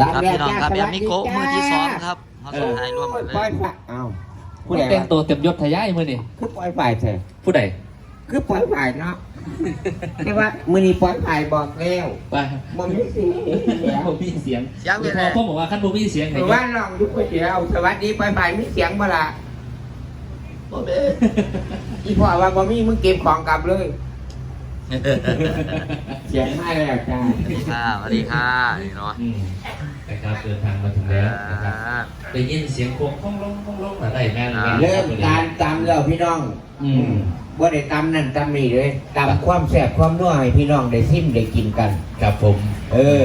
รับครับแล้วพี่น้องจ้าครับสแอวัมสมิดีโกะจ้ามือที่สองครับเขาสุดท้ายร่วมกันเลปล่อยยฝ่ายอ้าวคุณแต่งตัวเต็มยศทะยายมือนี่คือปล่อยฝ่ายเถอะผู้ใดคือปล่อยฝ่ายเนาะแต่ว่ามือนี้ปล่อยฝ่ายบอกแล้วไปมันไม่สิแล้วผมมีเสียงเสียงเป็นพไงอพ่อบอกว่าขั้นผมมีเสียงไหนแต่ว่าลองยุกก๋วยเตี๋ยวสวัสดีปล่อยฝ่ายมีเสียงบ่ล่ะอีพ่อว่าบ่มีมึงเก็บของกลับเลย เสียงให้แล้วจ้าสวัสดีค่ะสวัสดีค่ะนี่เนาะอืมนะครับเดินทางมาถึงแล้วนะครับอ่าได้ยินเสียงโค้งค้องลงค้องลงอะไรแม่นอ่าแม่นเริ่มการตำแล้วพี่น้อง อืมบ่ได้ตำนั่นตำนี่เลยตำความแซ่บความนัวให้พี่น้องได้ซิมได้กินกันกับผม เออ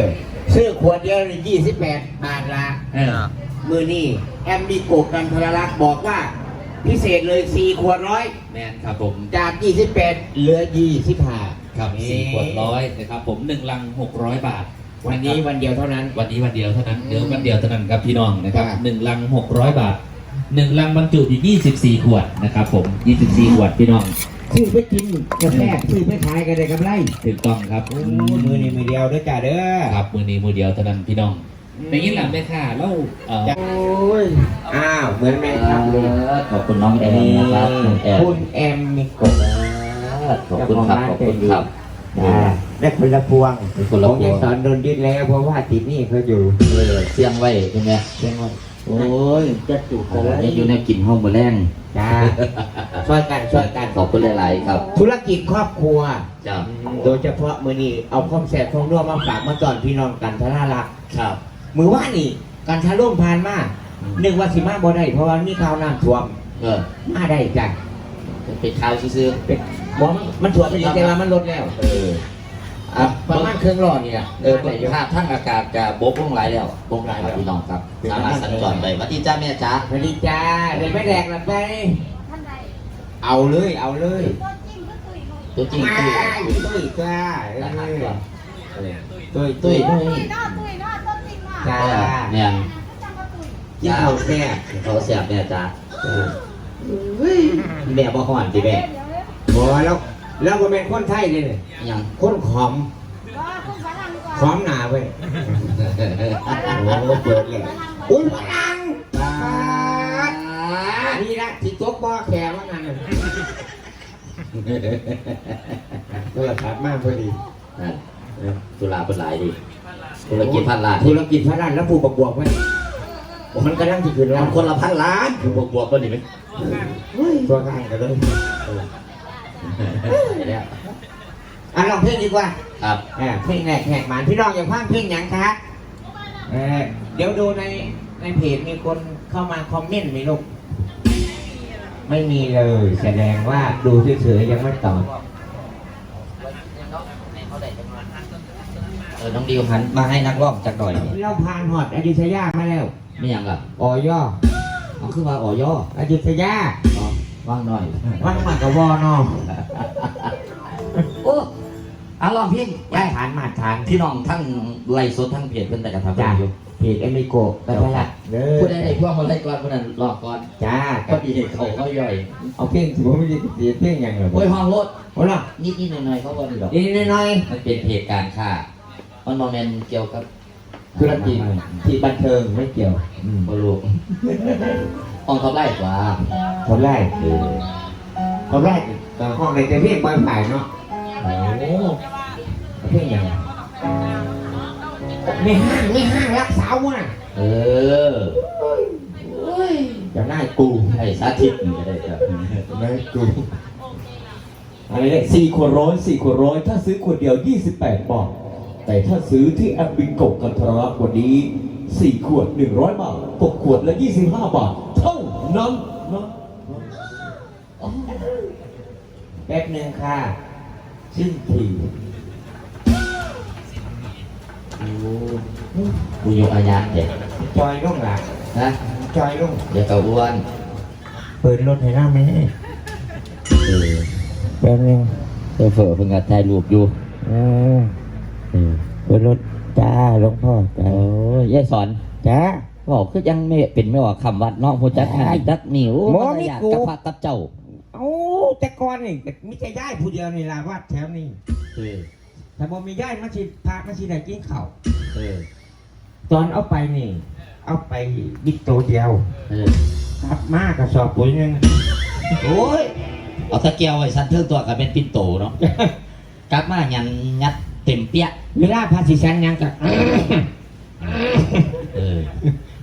ซื้อขวดเดียวนี่ยี่สิบแปดบาทละเออมือนี่แอมดีโกกันพลลักษณ์บอกว่า พิเศษเลยสี่ขวดร้อยแม่นครับผม จากยี่สิบแปดเหลือยี่สิบห้าครับสี่ขวดร้อยนะครับผมหนึ่งลังหกร้อยบาทวันนี้วันเดียวเท่านั้น วันนี้วันเดียวเท่านั้นเดี๋ยววันเดียวเท่านั้นครับพี่น้องนะครับครับ หนึ่งลังหกร้อยบาทหนึ่งลังบรรจุอยู่ยี่สิบสี่ขวดนะครับผมยี่สิบสี่ขวดพี่น้องซื้อไปกินกาแฟซื้อไปขายกันได้กำไรถูกต้องครับโอ้มือนี่มือเดียวเด้อจ้าเด้อครับมือนี้มือเดียวเท่านั้นพี่น้อง ในยินหลังไหมค่ะแล้วเอ่อโอ้ย อ้าว เหมือนแม่ครับเลยขอบคุณน้องแอมนะครับคุณแอมคุณแอมมิโกะขอบคุณครับขอบคุณครับจ้าได้คนละพวงเป็นคนละผมพวยังงสอนโดนยึดแล้วเพราะว่าติดหนี่เขาอยู่เออเสียงไว้ใช่ไหมเชียงว่าโอ้ยจะจุกโอ้อะไรยอยู่ในกลิ่นห้องมือแรงจ้าช่วยกันช่วยกันขอบคุณหลาย ๆ ครับ ธุรกิจครอบครัวจ้าโดยเฉพาะมือนี้เอาข้อมแสบข้อมร่วมมาฝากมาตอนพี่น้องกันทารารักครับ มือว่านี่กันทาร่วมผ่านมานึกว่าสิมาบ่ได้เพราะว่ามีข่าวน้ำท่วมเออมาได้จ้ะเป็นข่าวซื้อเป็นบอกมันมันท่วมไปดีแต่ว่ามันลดแล้วๆเอออะประมาณเครื่องรอนี่แหละเออภาพทั้งอากาศจะบกลงหลายแล้วบกหลายแล้วพี่น้องครับสามารถสัญจรไปวัดที่จ้าแม่จ้าสวัสดีจ้าเดี๋ยวไม่แดกหลับไปเอาเลยเอาเลยตัวจริงมาคือตุ้ยจ้าเอทหารอก่อนตุ้ยตุ้ตุ้ยยตุ้ย จ้าเนี่ยกินข้าวแซ่บเขาเสียบแม่จ้าแม่บอกเขาอ่านสิแม่บอแล้วแล้วก็เป็นคนไทยเลยเนี่ยยังคนขอมขอมหนาเว้ยโอ้เปิดเลยอุ้ยพลังปาดนี่ละที่ตกบ่อแขกว่างั้นน่ะโทรศัพท์มากพอดีนั่นตุลาเป็นหลายดี ธุรกิจพันล้านธุรกิจพระราชแล้วผู้ประบวกไว้มันกำลังจะขึ้นแล้มันวคนละพันล้านคือบวกบวกๆก็นี่ไหมตัวง่ายกันเลยเนี่ยอะลองเพลงดีกว่าครับเออเพลงแรกแหกหมานพี่น้องอย่าพลาดเพลงหยังคะเออเดี๋ยวดูในในเพจมีคนเข้ามาคอมเมนต์ไหมลูก ไม่มีเลยแสดงว่าดูเฉยๆยังไม่ตอบ ออน้องดิวหันมาให้นักร้องจักหน่อยเราผ่านหอดอยุธยามาแล้วไม่ยังล่ะออยอเอาขึ้นมาอ๋อย่ออยุธยาอ๋อว่างหน่อยวันมากับวอนอโอ้เอาลองเพียงได้ฐานมาตรฐานพี่น้องทั้งไล่สดทั้งเพจเพิ่นแต่กระทำจ้าอยู่เพจเอมิโกะกัพละเด้ผู้อใดได้พวกมาไล่ก่อนผู้นั้นรอก่อนจ้าพอดีเขาเขาย่อยเอาเพลงถือว่าไม่ได้เสียเพลงหยังเหรอโอ้ยห้องรถโอ้ล่ะนิดนิดหน่อยหน่อยๆเขาก็ดีดอกนิดๆหน่อยมันเป็นเพจการค้า มันโมเมนเกี่ยวกับๆธุรกิจที่บันเทิงไม่เกี่ยวอืมบรูห้องเขาไล่กว่าคนแรกเออคนแรกก็ห้องในจะเรียกบอยผ่ายเนาะโอ้เพียงอย่างไม่ห้างไม่ห้างรักสาวว่ะเออจะได้กูไอ้สาธิตนี่ก็ได้ครับได้กูอะไรเนี่ยสี่ขวดร้อยสี่ขวดร้อยถ้าซื้อขวดเดียว28บาท แต่ถ้าซื้อที่แอปบิงโกกันทรลักวันนี้ 4 ขวด 100 บาทตกขวดละ 25 บาท เท่านั้นนะแป๊บหนึ่งค่ะซึ่งทีกูยกอาญาเด็กจอยลงหลักนะจอยลงเดี๋ยวกับอ้วนเปิดรถให้หน้าแม่เออแป๊บหนึ่งเจ้าเฟอเพิ่งกระถ่ายรูปอยู่เออ เออเปิดรถจ้าหลวงพ่อจ้าโอ้ยยายสอนจ้าบอกคือยังไม่เป็นไม่ว่าคำวัดเนาะหูจักหายจักนิ้วมอมันนี่อยากกูกับพระกับเจ้าเอ้แต่ก่อนนี่มิจะย้ายผู้เดียวนี่ละวัดแถวนี้เออถ้าบ่มีย้ายมาสิพามาสิได้กินข้าวเออตอนเอาไปนี่ เอาไปบิ๊กโตเดียวเออกลับมากระสอบปุ๋ยนึงโอ้ยเอาตะเกียวไว้ชั้นเทิงตัวกับเป็นปิ่นโตเนาะกลับมายันยัด เต็มเปี้ยเวลาพาสิชันยังกับเอ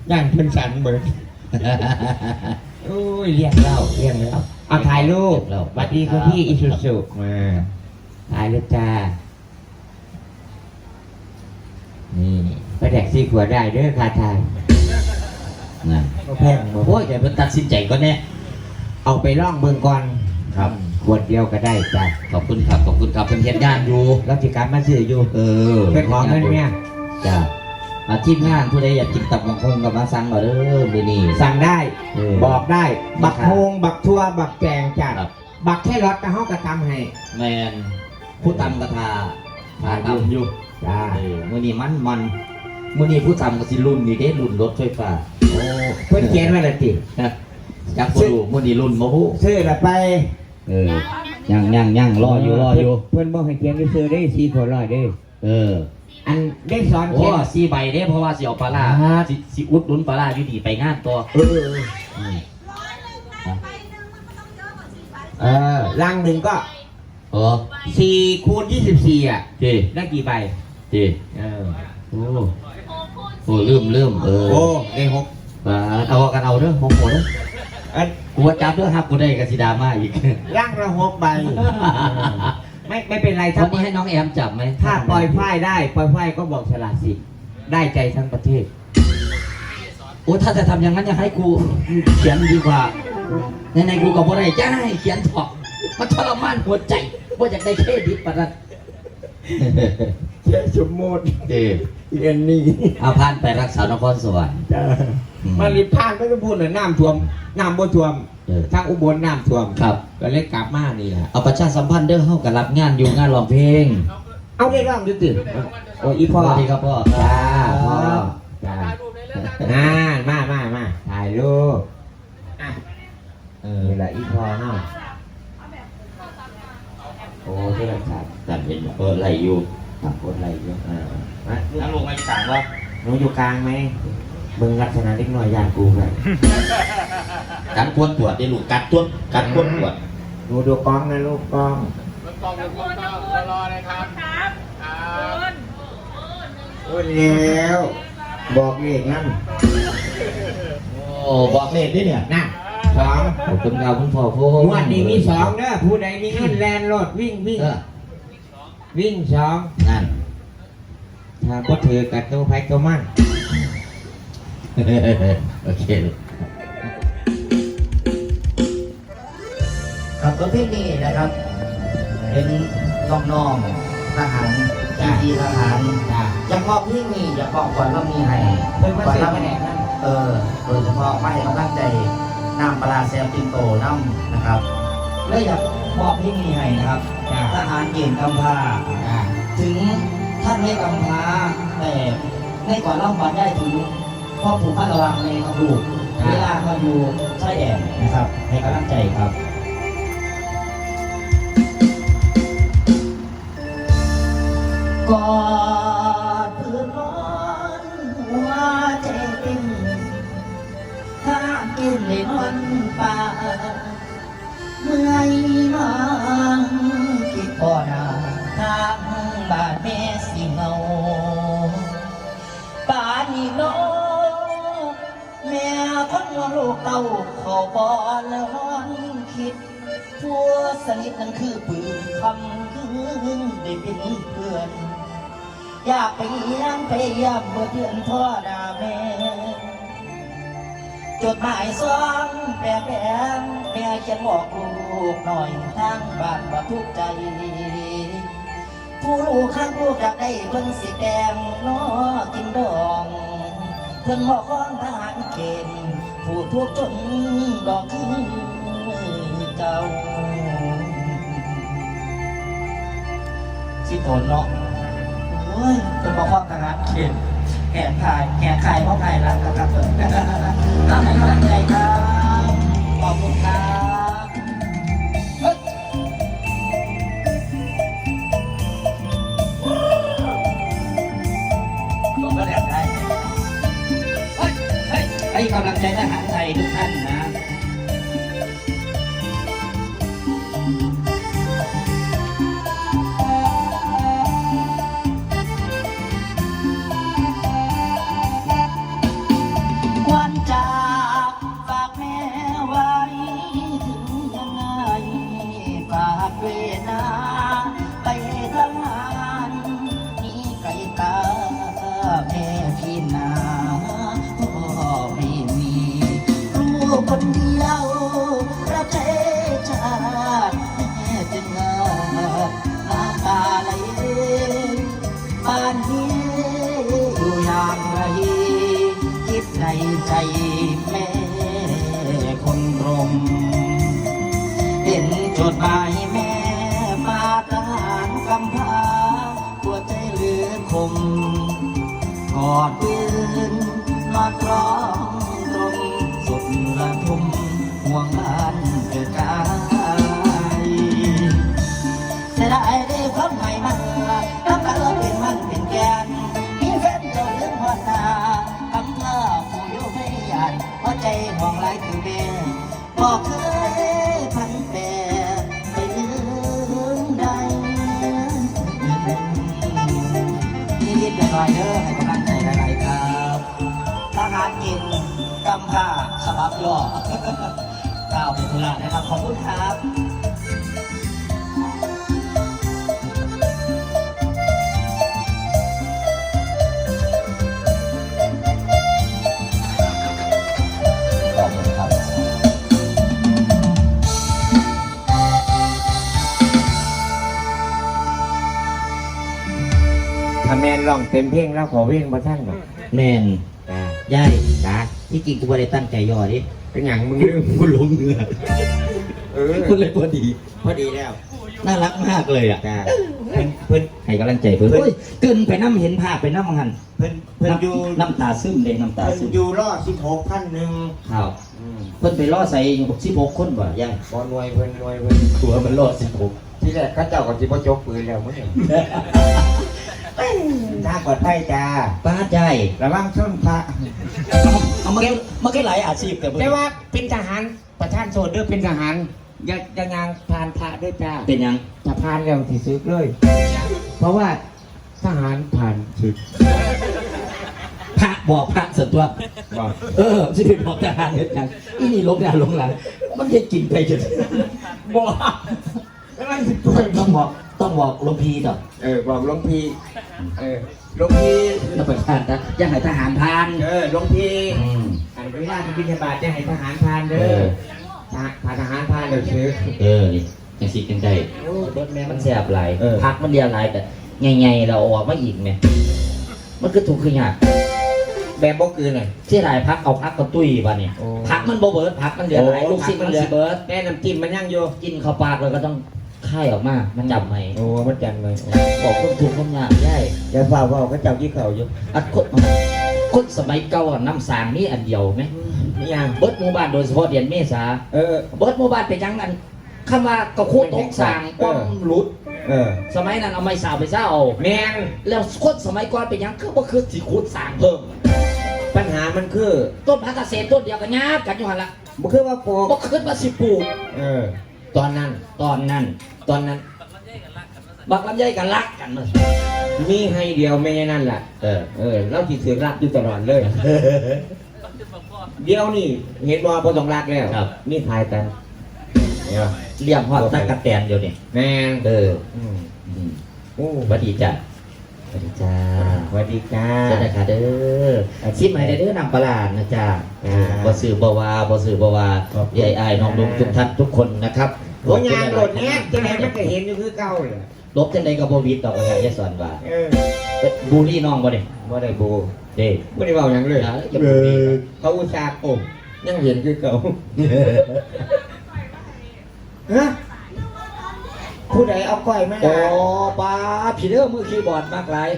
อย่างเพิ่นสันเบิดโอ้ยเรียกเล่าเรียกแล้วเอาถ่ายรูปสวัสดีคุณพี่อิสุสุมาถ่ายรูปจ้านี่ไปแดกซีขวดได้เด้อคาทายนั่นก็แพงบ่โอ้ยแกเป็นตัดสินใจก็แน่เอาไปล่องเมืองก่อนครับ ขวดเดียวก็ได้จ้ะขอบคุณครับขอบคุณครับเป็นเฮ็ดงานอยู่แล้วจิการมาซื้ออยู่เออไปขอเงินเนี่ยจ้าอาทีมงานผู้ใดอยากกินตับมังคงกับมาสั่งมาเด้อเดี๋ยวนี้สั่งได้เออบอกได้ บักครับโฮงบักทัวบักแกงจ้ะครับบักแค่รถกระเฮากระทำให้แมนผู้ตำกระทาทาตำอยู่จ้าเออมื่อนี้มันมันมื่อนี้ผู้ทำก็สิรุ่นนี่เด้รุ่นรถไฟฟ้าโอ้เพิ่นเขียนไว้และติฮะจักบ่รู้มื่อนี้รุ่นบ่ฮู้ซื้อละไป เออยังยังยังรออยู่รออยู่ เพิ่นบอกให้เขียนซื้อได้สี่คนร้อยเด้เออ อันได้สอนโอ้เขียน สี่ใบเด้เพราะว่าสิเอาปลาร้าครับสิสิอุดหนุนปลาร้าอยู่ดีไปงานตัวเออเอออืมเออลังหนึ่งก็เออสี่คูณยี่สิบสี่อะดีได้กี่ใบดีเออโอ้โอ้ลืมลืมเออโอ้ได้หกปลาเอากันเอาเด้อหกหัวเด้อ อันกูว่าจับเด้อครับกูได้กสิดราม่าอีก ร่างละหกใบ ไม่ไม่เป็นไรถ้าวันนี้ให้น้องแอมจับไหมถ้าปล่อยฝ้ายได้ ปล่อยฝ้ายก็บอกฉลาดสิ ได้ใจทั้งประเทศ โอ้ถ้าจะทำอย่างนั้นอยากให้กูเขียนดีกว่า ในในๆกูก็บ่ได้จ้าให้เขียนถอกมันทรมานหัวใจว่าอยากได้เครดิตปะนั้นเชื่อสมมติเออเรียนนี่เอาพานไปรักษานครสวรรค์อืม มาลิพานก็จะพูดเลยน้ำท่วมน้ำบ่ท่วมเออทางอุบลน้ำท่วมครับ ก็เลยกลับมานี่แหละเอาประชาสัมพันธ์เด้อเฮากับรับงานอยู่งานร้องเพลง เอาได้ร่องดูตื่นโอ้ยอีพ่อสวัสดีครับพ่อจ้าพ่อจ้าน่ามามามาถ่ายรูปอะเออนี่แหละอีพ่อเนาะโอ้ที่เราถ่ายแต่เป็นเปิดไหลอยู่ตับคนอะไรเยอะเออมานั่งลงมาอีสานว่าหนูอยู่กลางไหม มึงลักษณะเล็กน้อยยานกูเลยกัดควนตรวจได้ลูกกัดต้นกัดควนตรวจหนูดูกล้องนะลูกกล้องโอ้ยแล้วบอกเลขนั่นโอ้บอกเลขดิเนี่ยน่ะสองขอบคุณครับคุณพ่อโพงวดนี้มีสองเด้อผู้ใดมีเงินแลนรถวิ่งวิ่งเออวิ่งสองนั่นถ้าก็ถือกับตัวไผ่ตัวมัน โอเคครับประเภทนี้นะครับ เป็นน้องๆทหารพี่ๆทหารจ้าเฉพาะพี่นี่เฉพาะก่อนเรามีให้เพิ่นมาก่อนเสียเราคะแนนนั่นเออโดยเฉพาะไม่ให้กำลังใจน้ำปลาแซมปินโตน้ำนะครับเลยอยากมอบพี่นี่ให้นะครับจ้าทหารเก่งกำพร้าจ้าถึงท่านไม่กำพร้าแต่ให้ก่อนเล่าฝันได้ถึง พ่อผูกพันระวังในกระดูกเวลาเขาอยู่ใช่แอนนะครับ ให้กำลังใจครับกอดพื้นร้อนหัวใจเต้นข้ามกินเลยนอนป่าเมื่อยมังคิดพอนาทางบาดแม่สิเงาป่านนี้โนแม่ คนว่าลูกเต้าเขาบอแล้วนอนคิดพัวสนิทนั้นคือปืนคำคืนได้เป็นเพื่อน อยากไปเลี้ยงไปเย่ำเมื่อเดือนพ่อดาแม่จดหมายซ้องแปรแปรแม่เขียนบอกลูกหน่อยทางบ้านว่าทุกใจผู้ลูกข้างลูกอยากได้เพิ่นสิแดงน้อกินดอง เพิ่นบอกของทหารเกณฑ์ผู้ทุกข์จนดอกคืนเก่าสิโตนเนาะโอ้ยเพิ่นบอกของทหารเกณฑ์แก่ขายแก่ขายเพราะขายรักกับเพิ่นทำให้กำลังใจครับขอบคุณครับำลังใจทหารไทยทุกท่านนะ หารกินกำผ้าฉบับย่อก้าวไปธุระนะครับขอบคุณครับ ขอบคุณครับถ้าแมนลองเต็มเพลงแล้วขอเว้งมาท่านหน่อยแมนจ้า ย่ายจ้าที่จริงกูไม่ได้ตั้งใจย่อดิเป็นอย่างมึงลืมกูหลงเนื้อเออกูเลยพอดี พอดีแล้ว น่ารักมากเลยอะจ้าเพิ่นเพิ่นให้กำลังใจเพื่อนเพิ่นโอ้ยเกินไปน้ำเห็นภาพไปน้ำหันเพิ่นเพิ่นอยู่น้ำตาซึมเลยน้ำตาเพิ่นซึมอยู่รอดสิบหกพันหนึ่งครับอืมเพิ่นไปล่อใส่สิบหกคนบ่ย่ายบอลวยเพิ่นรวยเพิ่นตัวมันล่อสิบหกที่แรกเขาเจ้าก็สิบ่จกปืนแล้วมึง น่าปลอดภัยจ้าป้าใจายระวังชนพระเอาเอามามาแค่หลายอาชีพแต่แต่ว่าเป็นทหารประธานโสดเด้อเป็นทหารอย่าอย่างางพานพระด้วยจ้าเป็นยังถ้าพานแล้วที่ซึกเลย เพราะว่าทหารผ่านศึกพระบอกพระส่วนตัวบอกเออสิเป็นบอกทหารเห็นยังอีนี่ลงหน้าลงหลังมันจะกินไปจนบอกแล้วมันสิป่วยต้องบอก ต้องบอกหลวงพีต่อเออบอกหลวงพี่เออหลวงพี่แล้วประธานนะยังให้ทหารพานเออหลวงพี่อืมอันเวลาที่บิณฑบาตจะให้ทหารพานเด้เอออทหารพาทหารพานเดี๋ยวซื้อเออนี่ยังสิกันได้โอ้รถแม่มัมันนแสบหลายเออพักมันเดียวหลายแต่ใหญ่ๆเราออกมาอีกเนี่ยมันคือถูกขยากแบบบ่คืนน่ะที่หลายพักเอาพักก็ตุ้ยบ้าเนี่ยโอ้พักมันบ่เบิร์ดพักมันเหลือหลายลูกศิษย์มันเหลือเบิร์ดแม่น้ำจิ้มมันยังอยู่กินเข้าปากเลยก็ต้อง ค่ายออกมามันจำไหมโอ้มันจังเลยบอกคนถูกคนยากได้อย่าเฝ้าเฝ้าก็เจ้าที่เขาอยู่อัดคนคนสมัยเก่าอะน้ำสางนี่อันเดียวไหมนี่ยังเบิร์ดหมู่บ้านโดยเฉพาะเดือนเมษาเออเบิร์ดหมู่บ้านเป็นยังนั้นคำว่าก็โคตรตกสางป้อมหลุดเออสมัยนั้นเอาไม้สาวไปเศร้าเอาแมงแล้วคนสมัยก่อนเป็นยังคือบ่คือสิขุดสางเพิ่ม ปัญหามันคือ ต้นพักเกษตรต้นเดียวกันยาบกันอยู่หันละมันคือว่าปลูกบ่คิดว่าสิปลูกเออตอนนั้นตอนนั้น ตอนนั้น บักลำไยกันรักกันเลยมีให้เดียวไม่ใช่นั่นแหละเออเออเราที่เสือรักอยู่ตลอดเลย เดี๋ยวนี่เห็นว่าพอต้องรักแล้วครับมีขายกันเนี่ยเลี้ยงฮอดตะกะแตนเดียวนี่แมงเอออืมอืมโอ้สวัสดีจ้ะสวัสดีจ้าสวัสดีจ้าสวัสดีค่ะเด้อชิมให้ได้เด้อนำปลาร้านะจ้าอ่าบ่ซื้อบ่ว่าบ่ซื้อบ่ว่าขอบคุณยายอ้ายน้องลุงทุกท่านทุกคนนะครับ โอ้ยางโดดเนี้ยจะไหนมันก็เห็นอยู่คือเก่าเลยลบจังไดก็บ่วิดดอกว่าอย่าสอนว่าเออบูลลี่น้องบ่เนี่ยว่าได้บูเด้ไม่ได้เบาอย่างเลยนะอย่าบูลลี่ครับเขาอุตส่าห์โอมยังเห็นคือเก่าฮะผู้ใดเอาก้อยมาโอ้ล่ะป้าพี่เด้อมือคีย์บอร์ดมากหลาย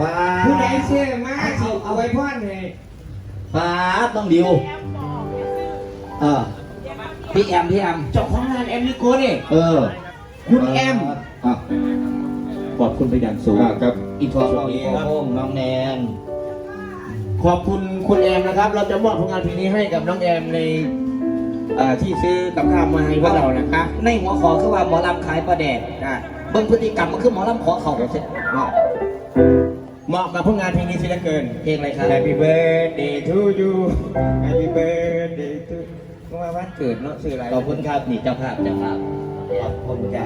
ป้าผู้ใดเชื่อมาสิเอาไว้พ่อนเลยป้าต้องดิวเออ พี่แอมพี่แอมเจ้าของงานแอมนิโกนี่เออ คุณแอมอะขอบคุณไปอย่างสูงครับอีทอลน้องโค้งน้องแนนขอบคุณคุณแอมนะครับ เราจะมอบผลงานเพลงนี้ให้กับน้องแอมในเอ่อที่ซื้อกับข้าวมาให้พวกเรานะครับในหัวขอคือว่าหมอลำขายปลาแดกได้เบิ่งพฤติกรรมมันคือหมอลำขอเข่าเสร็จเหมาะ เหมาะกับผลงานเพลงนี้สิเหลือเกิน เพลงอะไรครับ Happy birthday to you Happy birthday to ก็ว่าวันเกิดเนาะชื่ออะไรขอบคุณครับนี่เจ้าภาพเจ้าภาพขอบคุณจ้า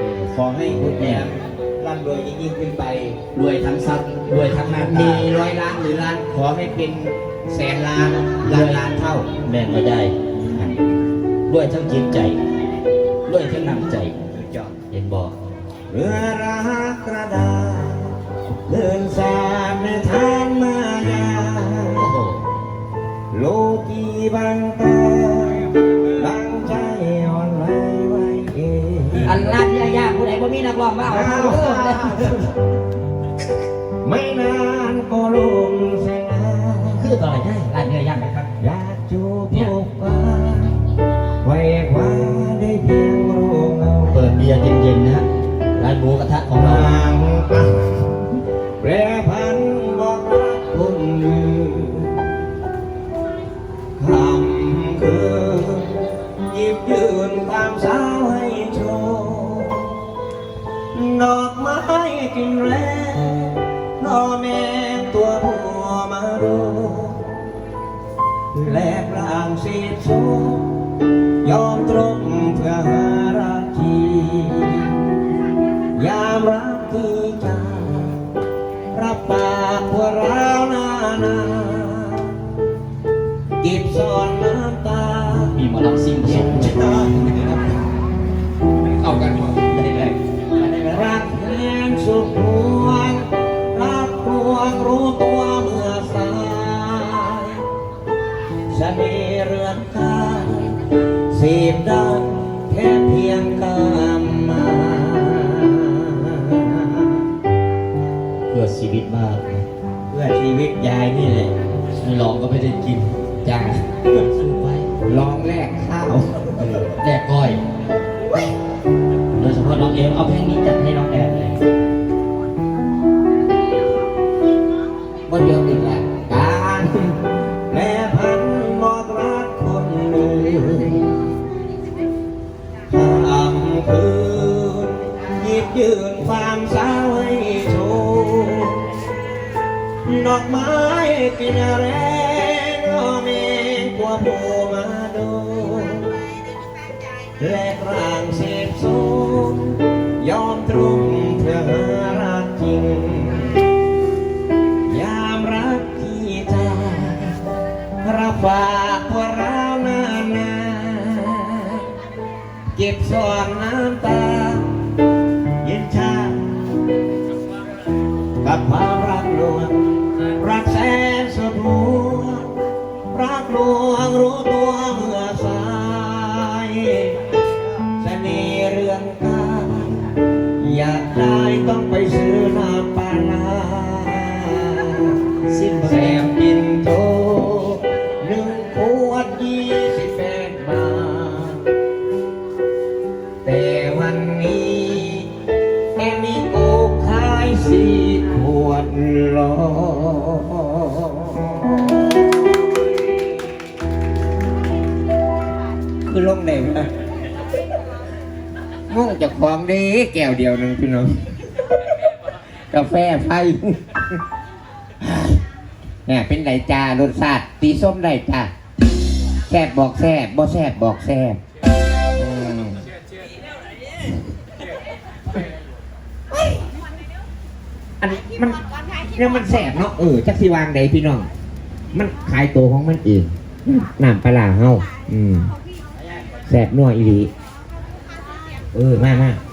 เออขอให้คุณแอมร่ำรวยยิ่งๆขึ้นไปรวยทั้งทรัพย์รวยทั้งหน้ามีตาร้อยล้านหรือล้านขอให้เป็นแสนล้านล้านล้านเท่าแม่นก็ได้รวยทั้งจิตใจรวยทั้งน้ำใจจอดเห็นบอกเรือรักกระดา บางตาบางใจอ่อนไหวไหวเองอันร้านยายาผู้ใดบ่มีนักร้องมาเอาเอาเด้อไรับปากว่าเรานานาเก็บซ่อนน้ำตามีหมอลำซิ่งเดียวเข้ากันหมดได้เลยได้เลยรักแทนสุดห่วงรักพวงรู้ตัวเมื่อสายเสน่ห์เรือนกายเสียบดัง ยายนี่แหละลองก็ไม่ได้กินจ้าสู้ไปลองแลกข้าวแลกก้อยโดยเฉพาะน้องเอมเอาเพลงนี้จัดให้น้องแอนเลยมันเดียวอีก กินแรงรอเมงกลัวผู้มาดูแลกร่างเสพสูงยอมตรงเพื่อรักจริง ยามรักที่จะรับฝากพวกเรานานนาเก็บซ่อนน้ำตา เย็นชากับความรักลวงรักแส ม่วงจากของดีแก้วเดียวหนึ่งพี่น้องกาแฟไฟเนี่ยเป็นไดจ้ารสชาติตีส้มได้จ้าแซ่บบอกแซ่บบ่แซ่บบอกแซ่บอืมอันมันเนี่ยมันแซ่บเนาะเออจักสิวางใดพี่น้อง มันขายตัวของมันเองน้ำปลาร้าเฮาอืมแสบนัวอีหลีเออ มามายื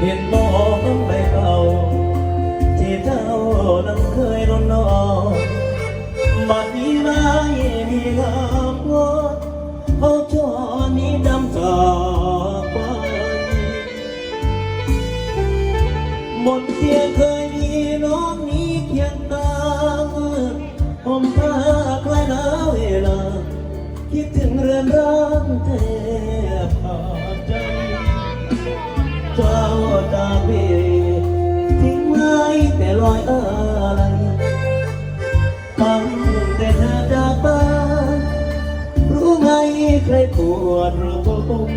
เห็นบ่ต้งไปเป่าที่เจ้านั้เคยรนนอบัดนี้ไม่มีลำวอดเพาะจนี้ดำจอกไปบนเสียงเคยมีน้องนี้เคียงตาผมพาใครแล้วเวลา คิดถึงเรือนร่างแทบขาดใจ เจ้าจากไปทิ้งไว้แต่รอยอะไรฟังแต่เธอจากบ้ารู้ไหมใครปวดหรือผม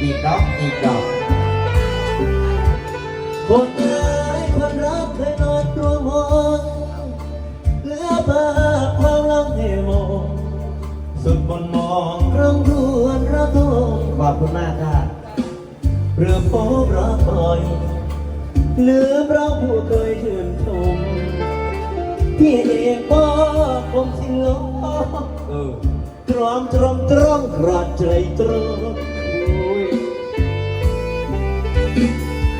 อีกดอกอีกดอกคนร้ายคน คุณมากค่ะเรือพบรักบ่อยลืมเราผู้เคยชื่นชมพี่เองก็คงสิ้นลมตรอมตรอมตรอมกระใจตรอม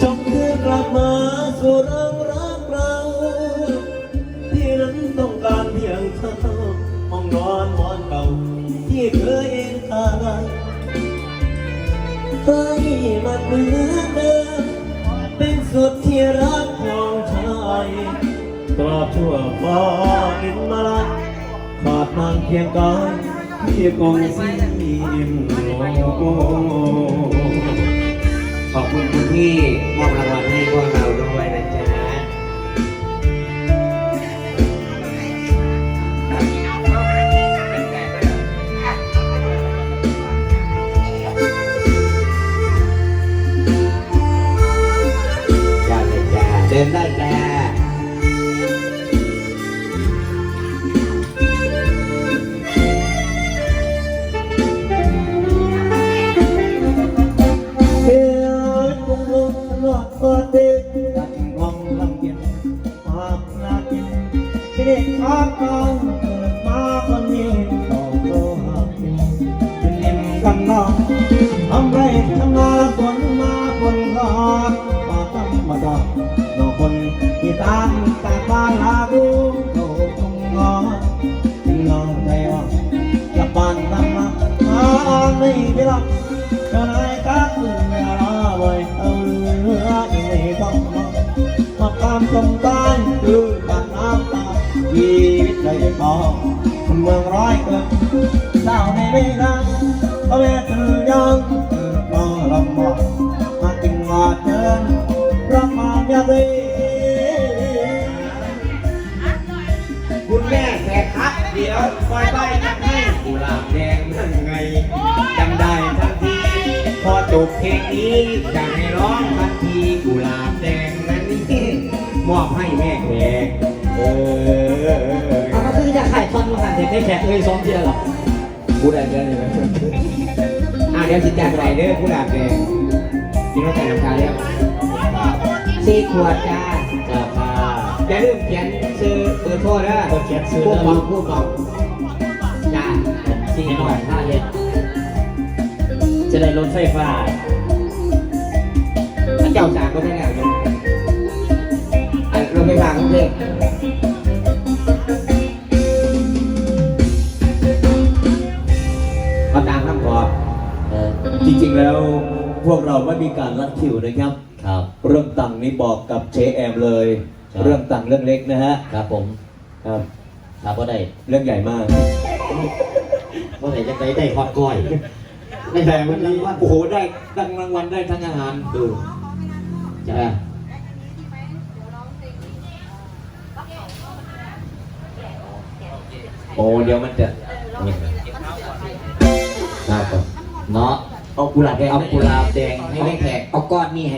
จงคือกลับมาสู่รื่องรักเรา ที่นั้นต้องการเพียงเธอห้องนอนหมอนเก่าที่เคยเองทา ให้มันเหมือนเดิมเป็นสุดที่รักของชายตราบชั่วฟ้าดินมาลายขาดนางเคียงกายที่คงสิ้นโลกขอบคุณคุณที่มอบรางวัลให้พวกเรา เยวปล่อยไปจะให้กุหลาบแดงนั่นไงจำได้ทันที พอจบเพลงนี้จะให้ร้องทันทีกุหลาบแดงนั้นนี่มอบให้แม่แขกเออเอาก็คือจะขายทอนมาหันเด็กได้แขกเลยสองเทียหรอกูได้เงินเลยอะเดี๋ยวสิจัดไปเด้อกุหลาบแดงกินว่าแต่น้ำตาแล้วสี่ขวดจ้าจ้าค่ะ อย่าลืมเขียนซื้อเบอร์โทรเด้อเขียนซื้อ ผู้เมาผู้เมาจ้าสี่หน่อยห้าเย็ดจะได้รถไฟฟ้าพระเจ้าสามก็ได้แล้วเนี่ยอันรถไฟฟ้ากรุงเทพเอาตามคำขอเออจริงๆแล้วพวกเราไม่มีการรัดคิวนะครับ ครับ เรื่องตังค์นี่บอกกับเจแอมเลยครับ เรื่องตังค์เรื่องเล็กนะฮะครับผมครับครับก็ได้เรื่องใหญ่มากเมื่อไหร่จะได้ได้ฮอตก้อยแต่วันนี้โอ้โหได้ตั้งรางวัลได้ทั้งอาหารดูจ้าโอ้เดี๋ยวมันจะครับผมเนาะเอากุหลาบแดงเอากุหลาบแดงให้ให้แม่แขกเอาก้อนนี่ให้